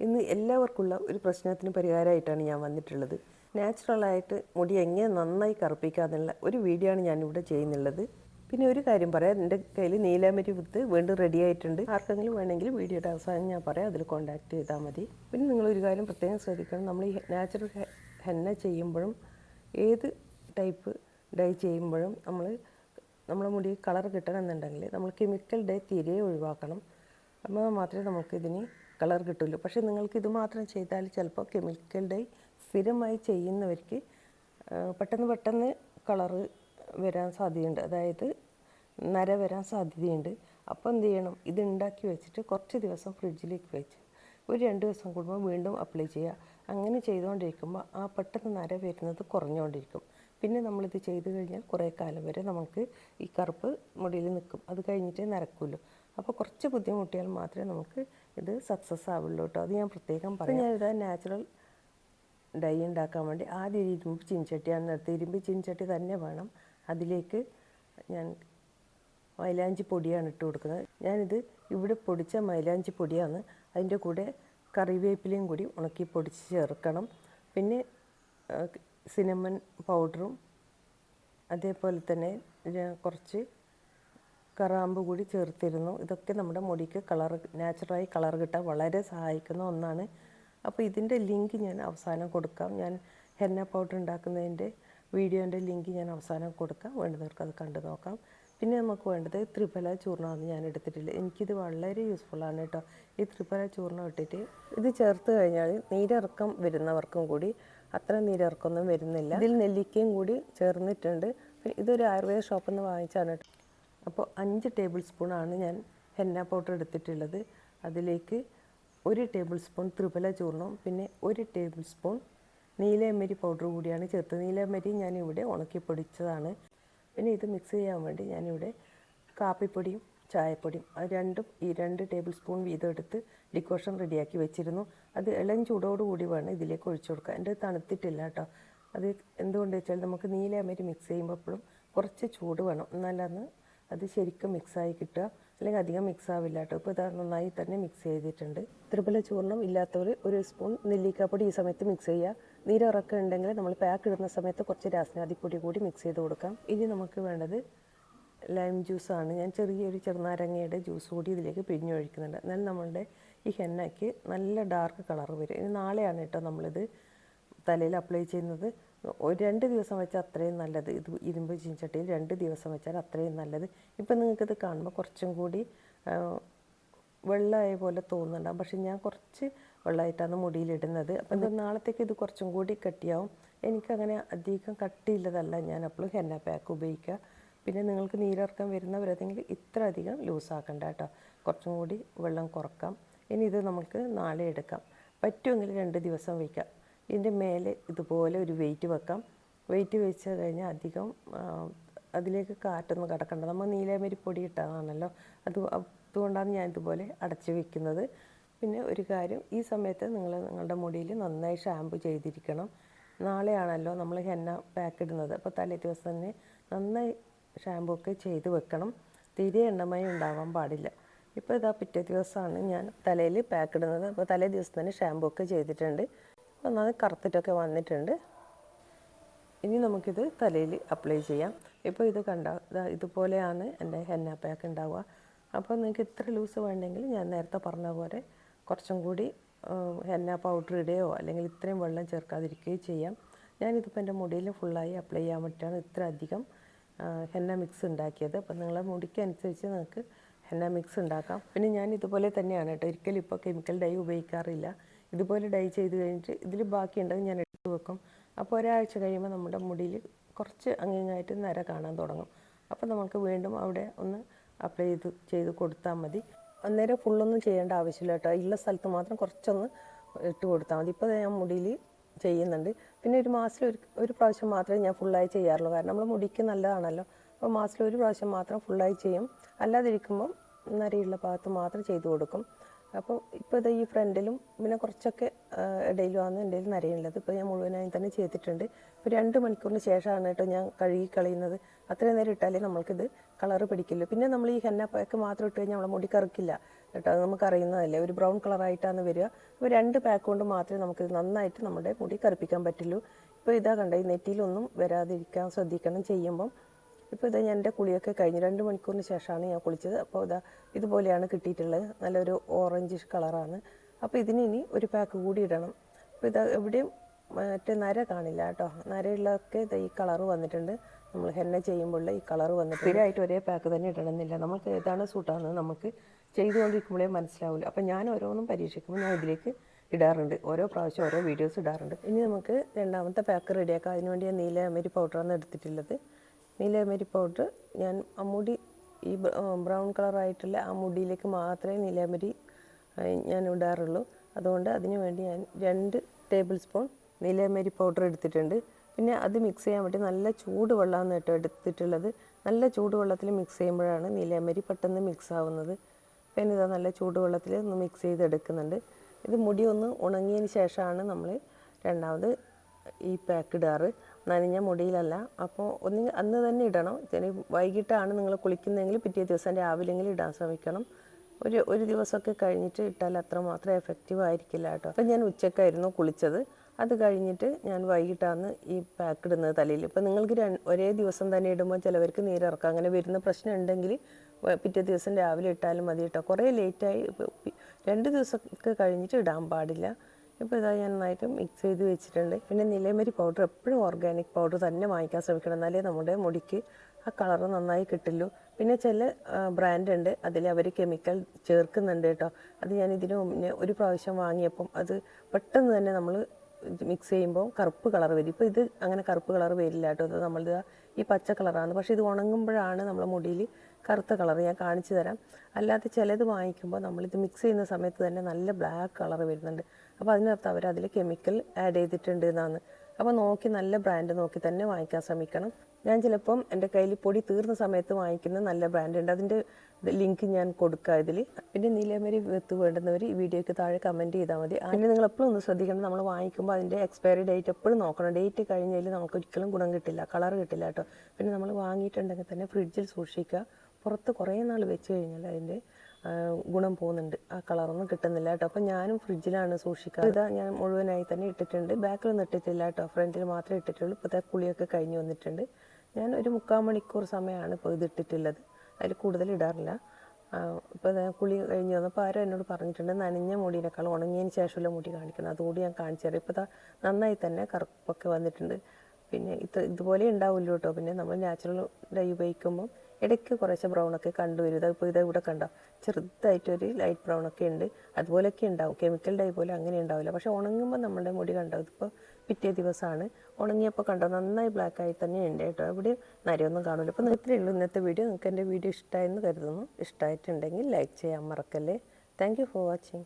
ഇന്ന് എല്ലാവർക്കുള്ള ഒരു പ്രശ്നത്തിന് പരിഹാരമായിട്ടാണ് ഞാൻ വന്നിട്ടുള്ളത്. നാച്ചുറലായിട്ട് മുടി എങ്ങനെ നന്നായി കറുപ്പിക്കാമെന്നുള്ള ഒരു വീഡിയോ ആണ് ഞാനിവിടെ ചെയ്യുന്നുള്ളത്. പിന്നെ ഒരു കാര്യം പറയാം എന്റെ കയ്യിൽ നീലാമരി വിത്ത് വീണ്ടും റെഡി ആയിട്ടുണ്ട്. ആർക്കെങ്കിലും വേണമെങ്കിൽ വീഡിയോയുടെ അവസാനം ഞാൻ പറയാം അതിൽ കോൺടാക്ട് ചെയ്താൽ മതി. പിന്നെ ഒരു കാര്യം പ്രത്യേകം ശ്രദ്ധിക്കണം നമ്മൾ ഈ നാച്ചുറൽ ഹെന്ന ചെയ്യുമ്പോഴും ഏത് ടൈപ്പ് ഡൈ ചെയ്യുമ്പോഴും നമ്മൾ നമ്മുടെ മുടി കളർ കിട്ടണമെന്നുണ്ടെങ്കിൽ നമ്മൾ കെമിക്കൽ ഡൈ തീരെ ഒഴിവാക്കണം. അപ്പോൾ മാത്രമേ നമുക്ക് ഇതിന് കളർ കിട്ടുമല്ലോ. പക്ഷേ നിങ്ങൾക്ക് ഇത് മാത്രം ചെയ്താൽ ചിലപ്പോൾ കെമിക്കൽ ഡൈ സ്ഥിരമായി ചെയ്യുന്നവർക്ക് പെട്ടെന്ന് പെട്ടെന്ന് കളറ് വരാൻ സാധ്യതയുണ്ട്. അതായത് നര വരാൻ സാധ്യതയുണ്ട്. അപ്പോൾ എന്ത് ചെയ്യണം? ഇത് ഉണ്ടാക്കി വെച്ചിട്ട് കുറച്ച് ദിവസം ഫ്രിഡ്ജിലേക്ക് വെച്ച് ഒരു രണ്ട് ദിവസം കൂടുമ്പോൾ വീണ്ടും അപ്ലൈ ചെയ്യുക. അങ്ങനെ ചെയ്തുകൊണ്ടിരിക്കുമ്പോൾ ആ പെട്ടെന്ന് നര വരുന്നത് കുറഞ്ഞുകൊണ്ടിരിക്കും. പിന്നെ നമ്മളിത് ചെയ്ത് കഴിഞ്ഞാൽ കുറേ കാലം വരെ നമുക്ക് ഈ കറുപ്പ് മുടിയിൽ നിൽക്കും. അത് കഴിഞ്ഞിട്ടേ നരക്കുമല്ലോ അപ്പോൾ കുറച്ച് ബുദ്ധിമുട്ടിയാൽ മാത്രമേ നമുക്ക് ഇത് സക്സസ് ആവുള്ളൂ കേട്ടോ അത് ഞാൻ പ്രത്യേകം പറയാം. ഞാനിത് നാച്ചുറൽ ഡൈ ഉണ്ടാക്കാൻ വേണ്ടി ആദ്യം ഒരു ഇരുമ്പ് ചീൻചട്ടിയാണ് നിർത്തി ഇരുമ്പ് ചീൻചട്ടി തന്നെ വേണം. അതിലേക്ക് ഞാൻ മൈലാഞ്ചി പൊടിയാണ് ഇട്ട് കൊടുക്കുന്നത്. ഞാനിത് ഇവിടെ പൊടിച്ച മൈലാഞ്ചി പൊടിയാണ്. അതിന്റെ കൂടെ കറിവേപ്പിലയും കൂടി ഉണക്കി പൊടിച്ച് ചേർക്കണം. പിന്നെ സിനമൺ പൗഡറും അതേപോലെ തന്നെ കുറച്ച് കറാമ്പ് കൂടി ചേർത്തിരുന്നു. ഇതൊക്കെ നമ്മുടെ മുടിക്ക് കളർ നാച്ചുറലായി കളർ കിട്ടാൻ വളരെ സഹായിക്കുന്ന ഒന്നാണ്. അപ്പോൾ ഇതിന്റെ ലിങ്ക് ഞാൻ അവസാനം കൊടുക്കാം. ഞാൻ ഹെന്ന പൗഡർ ഉണ്ടാക്കുന്നതിന്റെ വീഡിയോന്റെ ലിങ്ക് ഞാൻ അവസാനം കൊടുക്കാം. വേണ്ടവർക്ക് അത് കണ്ടു നോക്കാം. പിന്നെ നമുക്ക് വേണ്ടത് ത്രിഫല ചൂർണമാണ് ഞാൻ എടുത്തിട്ടില്ല. എനിക്കിത് വളരെ യൂസ്ഫുള്ളാണ് കേട്ടോ. ഈ ത്രിഫല ചൂർണം ഇട്ടിട്ട് ഇത് ചേർത്ത് കഴിഞ്ഞാൽ നീരിറക്കം വരുന്നവർക്കും കൂടി അത്ര നീരിറക്കമൊന്നും വരുന്നില്ല. ഇതിൽ നെല്ലിക്കയും കൂടി ചേർന്നിട്ടുണ്ട്. ഇതൊരു ആയുർവേദ ഷോപ്പിൽ നിന്ന് വാങ്ങിച്ചാണ് കേട്ടോ. അപ്പോൾ അഞ്ച് ടേബിൾ സ്പൂണാണ് ഞാൻ ഹെന്ന പൗഡർ എടുത്തിട്ടുള്ളത്. അതിലേക്ക് ഒരു ടേബിൾ സ്പൂൺ ത്രിഫല ചൂർണം പിന്നെ ഒരു ടേബിൾ സ്പൂൺ നീലയമരി പൗഡർ കൂടിയാണ് ചേർത്തത്. നീലയമരി ഞാനിവിടെ ഉണക്കി പൊടിച്ചതാണ്. പിന്നെ ഇത് മിക്സ് ചെയ്യാൻ വേണ്ടി ഞാനിവിടെ കാപ്പിപ്പൊടിയും ചായപ്പൊടിയും അത് രണ്ടും ഈ രണ്ട് ടേബിൾ സ്പൂൺ വീതം എടുത്ത് ഡിക്കോഷൻ റെഡിയാക്കി വെച്ചിരുന്നു. അത് ഇളം ചൂടോടുകൂടി വേണം ഇതിലേക്ക് ഒഴിച്ചു കൊടുക്കുക എന്റെ തണുത്തിട്ടില്ല കേട്ടോ. അത് എന്തുകൊണ്ട് വെച്ചാൽ നമുക്ക് നീലയമരി മിക്സ് ചെയ്യുമ്പോൾ എപ്പോഴും കുറച്ച് ചൂട് വേണം. എന്നാലന്ന് അത് ശരിക്കും മിക്സായി കിട്ടുക. അല്ലെങ്കിൽ അധികം മിക്സ് ആവില്ല കേട്ടോ. ഇപ്പോൾ ഇതാ നന്നായി തന്നെ മിക്സ് ചെയ്തിട്ടുണ്ട്. ത്രിപല ചൂർണം ഇല്ലാത്തവർ ഒരു സ്പൂൺ നെല്ലിക്കാപ്പൊടി ഈ സമയത്ത് മിക്സ് ചെയ്യുക. നീരിറക്കം ഉണ്ടെങ്കിൽ നമ്മൾ പാക്ക് ഇടുന്ന സമയത്ത് കുറച്ച് രാസനാദിപ്പൊടി കൂടി മിക്സ് ചെയ്ത് കൊടുക്കാം. ഇനി നമുക്ക് വേണ്ടത് ലൈം ജ്യൂസാണ് ഞാൻ ചെറിയൊരു ചെറുനാരങ്ങയുടെ ജ്യൂസ് കൂടി ഇതിലേക്ക് പിഴിഞ്ഞൊഴിക്കുന്നുണ്ട്. എന്നാൽ നമ്മളുടെ ഈ ഹെന്നയ്ക്ക് നല്ല ഡാർക്ക് കളർ വരും. ഇനി നാളെയാണ് കേട്ടോ നമ്മളിത് തലയിൽ അപ്ലൈ ചെയ്യുന്നത്. ഒരു രണ്ട് ദിവസം വെച്ചാൽ അത്രയും നല്ലത്. ഇത് ഇരുമ്പ് ചീഞ്ചട്ടിയിൽ രണ്ട് ദിവസം വെച്ചാൽ അത്രയും നല്ലത്. ഇപ്പം നിങ്ങൾക്കിത് കാണുമ്പോൾ കുറച്ചും കൂടി വെള്ളമായ പോലെ തോന്നുന്നുണ്ടാവും. പക്ഷെ ഞാൻ കുറച്ച് വെള്ളമായിട്ടാണ് മുടിയിലിടുന്നത്. അപ്പം ഇത് നാളത്തേക്ക് ഇത് കുറച്ചും കൂടി കട്ടിയാവും. എനിക്കങ്ങനെ അധികം കട്ടിയില്ലതല്ല ഞാൻ എപ്പോഴും ഹെന്ന പാക്ക് ഉപയോഗിക്കുക. പിന്നെ നിങ്ങൾക്ക് നീരിറക്കം വരുന്നവരതെങ്കിൽ ഇത്ര അധികം ലൂസാക്കണ്ട കേട്ടോ. കുറച്ചും കൂടി വെള്ളം കുറക്കാം. ഇനി ഇത് നമുക്ക് നാളെ എടുക്കാം. പറ്റുമെങ്കിൽ രണ്ട് ദിവസം വയ്ക്കാം. ഇതിന്റെ മേലെ ഇതുപോലെ ഒരു വെയിറ്റ് വെക്കാം. വെയിറ്റ് വെച്ച് കഴിഞ്ഞാൽ അധികം അതിലേക്ക് കാറ്റൊന്നും കടക്കണ്ട. നമ്മൾ നീലമരി പൊടി ഇട്ടതാണല്ലോ. അത് അതുകൊണ്ടാണ് ഞാൻ ഇതുപോലെ അടച്ചു വെക്കുന്നത്. പിന്നെ ഒരു കാര്യം ഈ സമയത്ത് നിങ്ങൾ നിങ്ങളുടെ മുടിയിൽ നന്നായി ഷാമ്പു ചെയ്തിരിക്കണം. നാളെയാണല്ലോ നമ്മൾ ഹെന്ന പാക്ക് ഇടുന്നത്. അപ്പോൾ തലേ ദിവസം തന്നെ നന്നായി ഷാമ്പു ഒക്കെ ചെയ്ത് വെക്കണം. തീരെ എണ്ണമയം ഉണ്ടാവാൻ പാടില്ല. ഇപ്പോൾ ഇതാ പിറ്റേ ദിവസമാണ് ഞാൻ തലയിൽ പാക്ക് ഇടുന്നത്. അപ്പോൾ തലേ ദിവസം തന്നെ ഷാമ്പു ഒക്കെ ചെയ്തിട്ടുണ്ട്. ഒന്നാമത് കറുത്തിട്ടൊക്കെ വന്നിട്ടുണ്ട്. ഇനി നമുക്കിത് തലയിൽ അപ്ലൈ ചെയ്യാം. ഇപ്പോൾ ഇത് കണ്ട? ഇതുപോലെയാണ് എന്റെ ഹെന്ന പാക്ക് ഉണ്ടാവുക. അപ്പോൾ നിങ്ങൾക്ക് ഇത്ര ലൂസ് വേണ്ടെങ്കിൽ ഞാൻ നേരത്തെ പറഞ്ഞ പോലെ കുറച്ചും കൂടി ഹെന്ന പൗഡർ ഇടുകയോ അല്ലെങ്കിൽ ഇത്രയും വെള്ളം ചേർക്കാതിരിക്കുകയോ ചെയ്യാം. ഞാനിതിപ്പോൾ എന്റെ മുടിയിൽ ഫുള്ളായി അപ്ലൈ ചെയ്യാൻ വേണ്ടിയിട്ടാണ് ഇത്ര അധികം ഹെന്ന മിക്സ് ഉണ്ടാക്കിയത്. അപ്പോൾ നിങ്ങളെ മുടിക്ക് അനുസരിച്ച് നിങ്ങൾക്ക് ഹെന്ന മിക്സ് ഉണ്ടാക്കാം. പിന്നെ ഞാൻ ഇതുപോലെ തന്നെയാണ് കേട്ടോ. ഒരിക്കലും ഇപ്പോൾ കെമിക്കൽ ഡൈ ഉപയോഗിക്കാറില്ല. ഇതുപോലെ ഡൈ ചെയ്ത് കഴിഞ്ഞിട്ട് ഇതിൽ ബാക്കിയുണ്ടെങ്കിൽ ഞാൻ എടുത്ത് വെക്കും. അപ്പോൾ ഒരാഴ്ച കഴിയുമ്പോൾ നമ്മുടെ മുടിയിൽ കുറച്ച് അങ്ങിങ്ങായിട്ട് നര കാണാൻ തുടങ്ങും. അപ്പോൾ നമുക്ക് വീണ്ടും അവിടെ ഒന്ന് അപ്ലൈ ചെയ്ത് ചെയ്ത് കൊടുത്താൽ മതി. അന്നേരം ഫുള്ളൊന്നും ചെയ്യേണ്ട ആവശ്യമില്ല കേട്ടോ. ഉള്ള സ്ഥലത്ത് മാത്രം കുറച്ചൊന്ന് ഇട്ട് കൊടുത്താൽ മതി. ഇപ്പോൾ ഞാൻ മുടിയിൽ ചെയ്യുന്നുണ്ട്. പിന്നെ ഒരു മാസത്തിൽ ഒരു ഒരു പ്രാവശ്യം മാത്രമേ ഞാൻ ഫുള്ളായി ചെയ്യാറുള്ളൂ. കാരണം നമ്മൾ മുടിക്ക് നല്ലതാണല്ലോ. അപ്പോൾ മാസത്തിൽ ഒരു പ്രാവശ്യം മാത്രം ഫുള്ളായി ചെയ്യും. അല്ലാതിരിക്കുമ്പം നരയുള്ള ഭാഗത്ത് മാത്രം ചെയ്തു കൊടുക്കും. അപ്പോൾ ഇപ്പോൾ ഇത് ഈ ഫ്രണ്ടിലും പിന്നെ കുറച്ചൊക്കെ ഇടയിൽ വന്ന് എന്റെ നരയുള്ളത് ഇപ്പോൾ ഞാൻ മുഴുവനായി തന്നെ ചെയ്തിട്ടുണ്ട്. ഇപ്പോൾ രണ്ട് മണിക്കൂറിന് ശേഷമാണ് കേട്ടോ ഞാൻ കഴുകി കളയുന്നത്. അത്രയും നേരം ഇട്ടാലേ നമ്മൾക്കിത് കളറ് പിടിക്കില്ല പിന്നെ നമ്മൾ ഈ ഹെന്ന പാക്ക് മാത്രം ഇട്ട് കഴിഞ്ഞാൽ നമ്മളെ മുടി കറുക്കില്ല കേട്ടോ. അത് നമുക്കറിയുന്നതല്ലേ. ഒരു ബ്രൗൺ കളറായിട്ടാണ് വരിക. അപ്പോൾ രണ്ട് പാക്ക് കൊണ്ട് മാത്രമേ നമുക്കിത് നന്നായിട്ട് നമ്മുടെ മുടി കറുപ്പിക്കാൻ പറ്റുള്ളൂ. ഇപ്പോൾ ഇതാ കണ്ട ഈ നെറ്റിയിലൊന്നും വരാതിരിക്കാൻ ശ്രദ്ധിക്കണം ചെയ്യുമ്പം. ഇപ്പോൾ ഇതാ ഞാൻ എന്റെ കുളിയൊക്കെ കഴിഞ്ഞ് രണ്ട് മണിക്കൂറിന് ശേഷമാണ് ഞാൻ കുളിച്ചത്. അപ്പോൾ ഇതാ ഇതുപോലെയാണ് കിട്ടിയിട്ടുള്ളത്. നല്ലൊരു ഓറഞ്ചിഷ് കളറാണ് അപ്പോൾ ഇതിന് ഇനി ഒരു പാക്ക് കൂടി ഇടണം. അപ്പോൾ ഇതാ എവിടെയും മറ്റേ നര കാണില്ല കേട്ടോ. നരയുള്ളതൊക്കെ ഇതാ ഈ കളർ വന്നിട്ടുണ്ട്. നമ്മൾ ഹെന്ന ചെയ്യുമ്പോഴുള്ള ഈ കളർ വന്നിട്ടുണ്ട്. സ്ഥിരമായിട്ട് ഒരേ പാക്ക് തന്നെ ഇടണമെന്നില്ല. നമുക്ക് ഏതാണ് സൂട്ടാണെന്ന് നമുക്ക് ചെയ്തുകൊണ്ടിരിക്കുമ്പോഴേ മനസ്സിലാവില്ല അപ്പോൾ ഞാൻ ഓരോന്നും പരീക്ഷിക്കുമ്പോൾ ഞാൻ ഇതിലേക്ക് ഇടാറുണ്ട്. ഓരോ പ്രാവശ്യം ഓരോ വീഡിയോസ് ഇടാറുണ്ട്. ഇനി നമുക്ക് രണ്ടാമത്തെ പാക്ക് റെഡിയാക്കാം അതിനുവേണ്ടി ഞാൻ നീല നീലയമരി പൗഡറാണ് എടുത്തിട്ടുള്ളത്. നീലയമരി പൗഡർ ഞാൻ ആ മുടി ഈ ബ്രൗൺ കളറായിട്ടുള്ള ആ മുടിയിലേക്ക് മാത്രമേ നീലമരി ഞാൻ ഇടാറുള്ളൂ. അതുകൊണ്ട് അതിനു വേണ്ടി ഞാൻ രണ്ട് ടേബിൾ സ്പൂൺ നീലമരി പൗഡർ എടുത്തിട്ടുണ്ട്. പിന്നെ അത് മിക്സ് ചെയ്യാൻ വേണ്ടി നല്ല ചൂടുവെള്ളമാണ് കേട്ടോ എടുത്തിട്ടുള്ളത്. നല്ല ചൂടുവെള്ളത്തിൽ മിക്സ് ചെയ്യുമ്പോഴാണ് നീലമരി പെട്ടെന്ന് മിക്സ് ആവുന്നത്. പിന്നെ ഇതാ നല്ല ചൂടുവെള്ളത്തിൽ ഒന്ന് മിക്സ് ചെയ്തെടുക്കുന്നുണ്ട്. ഇത് മുടി ഒന്ന് ഉണങ്ങിയതിന് ശേഷമാണ് നമ്മൾ രണ്ടാമത് ഈ പാക്ക് ഇടാറ്. നനഞ്ഞ മുടിയിലല്ല. അപ്പോൾ ഒന്ന് അന്ന് തന്നെ ഇടണം. ഇനി വൈകിട്ടാണ് നിങ്ങൾ കുളിക്കുന്നതെങ്കിൽ പിറ്റേ ദിവസം രാവിലെങ്കിലും ഇടാൻ ശ്രമിക്കണം. ഒരു ഒരു ദിവസമൊക്കെ കഴിഞ്ഞിട്ട് ഇട്ടാൽ അത്രമാത്രം എഫക്റ്റീവ് ആയിരിക്കില്ല കേട്ടോ. അപ്പം ഞാൻ ഉച്ചക്കായിരുന്നു കുളിച്ചത്. അത് കഴിഞ്ഞിട്ട് ഞാൻ വൈകിട്ടാണ് ഈ പാക്ക് ഇടുന്നത് തലയിൽ. ഇപ്പം നിങ്ങൾക്ക് ഒരേ ദിവസം തന്നെ ഇടുമ്പോൾ ചിലവർക്ക് നീരിറക്കാം അങ്ങനെ വരുന്ന പ്രശ്നം ഉണ്ടെങ്കിൽ പിറ്റേ ദിവസം രാവിലെ ഇട്ടാലും മതി കേട്ടോ. കുറേ ലേറ്റായി രണ്ട് ദിവസമൊക്കെ കഴിഞ്ഞിട്ട് ഇടാൻ പാടില്ല. ഇപ്പോൾ ഇതാ ഞാൻ നന്നായിട്ട് മിക്സ് ചെയ്ത് വെച്ചിട്ടുണ്ട്. പിന്നെ നിലയമരി പൗഡർ എപ്പോഴും ഓർഗാനിക് പൗഡർ തന്നെ വാങ്ങിക്കാൻ ശ്രമിക്കണം. എന്നാലേ നമ്മുടെ മുടിക്ക് ആ കളർ നന്നായി കിട്ടുള്ളൂ. പിന്നെ ചില ബ്രാൻഡ് ഉണ്ട്. അതിൽ അവർ കെമിക്കൽ ചേർക്കുന്നുണ്ട് കേട്ടോ. അത് ഞാൻ ഇതിന് മുന്നേ ഒരു പ്രാവശ്യം വാങ്ങിയപ്പം അത് പെട്ടെന്ന് തന്നെ നമ്മൾ മിക്സ് ചെയ്യുമ്പോൾ കറുപ്പ് കളർ വരും. ഇപ്പോൾ ഇത് അങ്ങനെ കറുപ്പ് കളർ വരില്ല കേട്ടോ. അത് നമ്മളിത് ഈ പച്ച കളറാണ് പക്ഷേ ഇത് ഉണങ്ങുമ്പോഴാണ് നമ്മളെ മുടിയിൽ കറുത്ത കളർ ഞാൻ കാണിച്ചു തരാം. അല്ലാതെ ചിലത് വാങ്ങിക്കുമ്പോൾ നമ്മളിത് മിക്സ് ചെയ്യുന്ന സമയത്ത് തന്നെ നല്ല ബ്ലാക്ക് കളർ വരുന്നുണ്ട്. അപ്പോൾ അതിനകത്ത് അവർ അതിൽ കെമിക്കൽ ആഡ് ചെയ്തിട്ടുണ്ട് എന്നാണ്. അപ്പോൾ നോക്കി നല്ല ബ്രാൻഡ് നോക്കി തന്നെ വാങ്ങിക്കാൻ ശ്രമിക്കണം. ഞാൻ ചിലപ്പം എന്റെ കയ്യിൽ പൊടി തീർന്ന സമയത്ത് വാങ്ങിക്കുന്ന നല്ല ബ്രാൻഡ് ഉണ്ട്. അതിന്റെ ലിങ്ക് ഞാൻ കൊടുക്കാം ഇതിൽ പിന്നെ നീലമരി വെത്ത് വേണ്ടുന്നവർ ഈ വീഡിയോയ്ക്ക് താഴെ കമന്റ് ചെയ്താൽ മതി. അതിന് നിങ്ങൾ എപ്പോഴും ഒന്ന് ശ്രദ്ധിക്കണം. നമ്മൾ വാങ്ങിക്കുമ്പോൾ അതിന്റെ എക്സ്പയറി ഡേറ്റ് എപ്പോഴും നോക്കണം. ഡേറ്റ് കഴിഞ്ഞാൽ നമുക്ക് ഒരിക്കലും ഗുണം കിട്ടില്ല കളർ കിട്ടില്ല കേട്ടോ. പിന്നെ നമ്മൾ വാങ്ങിയിട്ടുണ്ടെങ്കിൽ തന്നെ ഫ്രിഡ്ജിൽ സൂക്ഷിക്കുക. പുറത്ത് കുറേ നാൾ വെച്ച് കഴിഞ്ഞാൽ അതിന്റെ ഗുണം പോകുന്നുണ്ട്. ആ കളറൊന്നും കിട്ടുന്നില്ല കേട്ടോ. അപ്പം ഞാനും ഫ്രിഡ്ജിലാണ് സൂക്ഷിക്കുക ഇതാ ഞാൻ മുഴുവനായി തന്നെ ഇട്ടിട്ടുണ്ട്. ബാക്കിലൊന്നും ഇട്ടിട്ടില്ല കേട്ടോ. ഫ്രണ്ടിൽ മാത്രമേ ഇട്ടിട്ടുള്ളൂ. ഇപ്പോൾ കുളിയൊക്കെ കഴിഞ്ഞ് വന്നിട്ടുണ്ട്. ഞാൻ ഒരു മുക്കാൽ മണിക്കൂർ സമയമാണ് ഇപ്പോൾ ഇത് ഇട്ടിട്ടുള്ളത്. അതിൽ കൂടുതൽ ഇടാറില്ല. ഇപ്പോൾ കുളി കഴിഞ്ഞ് വന്നപ്പോൾ ആരും എന്നോട് പറഞ്ഞിട്ടുണ്ട് നനഞ്ഞ മുടിയിനേക്കാൾ ഉണങ്ങിയതിന് ശേഷമുള്ള മുടി കാണിക്കണം. അതുകൂടി ഞാൻ കാണിച്ചു തരാം. ഇപ്പോൾ നന്നായി തന്നെ കറുപ്പൊക്കെ വന്നിട്ടുണ്ട്. പിന്നെ ഇത് ഇതുപോലെ ഉണ്ടാവില്ല കേട്ടോ. പിന്നെ നമ്മൾ നാച്ചുറൽ ഡൈ ഉപയോഗിക്കുമ്പം ഇടയ്ക്ക് കുറച്ച് ബ്രൗൺ ഒക്കെ കണ്ടുവരും ഇത് ഇപ്പോൾ ഇവിടെ കണ്ടോ? ചെറുതായിട്ടൊരു ലൈറ്റ് ബ്രൗൺ ഒക്കെ ഉണ്ട്. അതുപോലെയൊക്കെ ഉണ്ടാവും. കെമിക്കൽ ഡൈ പോലെ അങ്ങനെ ഉണ്ടാവില്ല. പക്ഷേ ഉണങ്ങുമ്പോൾ നമ്മുടെ മുടി കണ്ടോ? ഇതിപ്പോൾ പിറ്റേ ദിവസമാണ് ഉണങ്ങിയപ്പോൾ കണ്ടോ? നന്നായി ബ്ലാക്ക് ആയി തന്നെ ഉണ്ട് കേട്ടോ. ഇവിടെ നരയൊന്നും കാണില്ല അപ്പോൾ ഇത്രയേ ഉള്ളൂ ഇന്നത്തെ വീഡിയോ നിങ്ങൾക്ക് എന്റെ വീഡിയോ ഇഷ്ടമായെന്ന് കരുതുന്നു. ഇഷ്ടമായിട്ടുണ്ടെങ്കിൽ ലൈക്ക് ചെയ്യാൻ മറക്കല്ലേ. Thank for watching